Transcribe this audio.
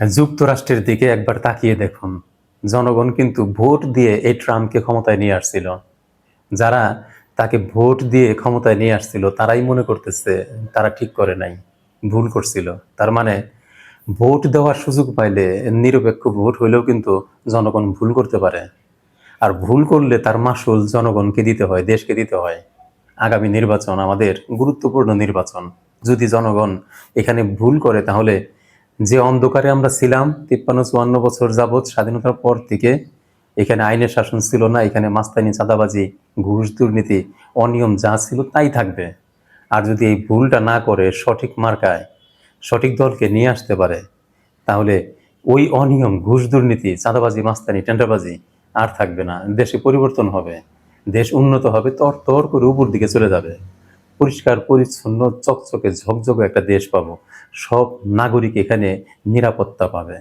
যুক্তরাষ্ট্রের দিকে একবার তাকিয়ে দেখুন। জনগণ কিন্তু ভোট দিয়ে এই ট্রাম্পকে ক্ষমতায় নিয়ে আসছিল। যারা তাকে ভোট দিয়ে ক্ষমতায় নিয়ে আসছিল, তারাই মনে করতেছে তারা ঠিক করে নাই, ভুল করছিল। তার মানে ভোট দেওয়ার সুযোগ পাইলে নিরপেক্ষ ভোট হইলেও কিন্তু জনগণ ভুল করতে পারে। আর ভুল করলে তার মাসুল জনগণকে দিতে হয়, দেশকে দিতে হয়। আগামী নির্বাচন আমাদের গুরুত্বপূর্ণ নির্বাচন। যদি জনগণ এখানে ভুল করে, তাহলে যে অন্ধকারে আমরা ছিলাম, তিপ্পান্ন, চুয়ান্ন বছর যাবৎ স্বাধীনতার পর থেকে এখানে আইনের শাসন ছিল না, এখানে মাস্তানি, চাঁদাবাজি, ঘুষ, দুর্নীতি, অনিয়ম যা ছিল তাই থাকবে। আর যদি এই ভুলটা না করে সঠিক মার্কায় সঠিক দলকে নিয়ে আসতে পারে, তাহলে ওই অনিয়ম, ঘুষ, দুর্নীতি, চাঁদাবাজি, মাস্তানি, টেন্ডারবাজি আর থাকবে না। দেশে পরিবর্তন হবে, দেশ উন্নত হবে তর তর করে উপর দিকে চলে যাবে। পরিষ্কার পরিচ্ছন্ন চকচকে ঝকঝকে একটা দেশ পাবো। সব নাগরিক এখানে নিরাপত্তা পাবে।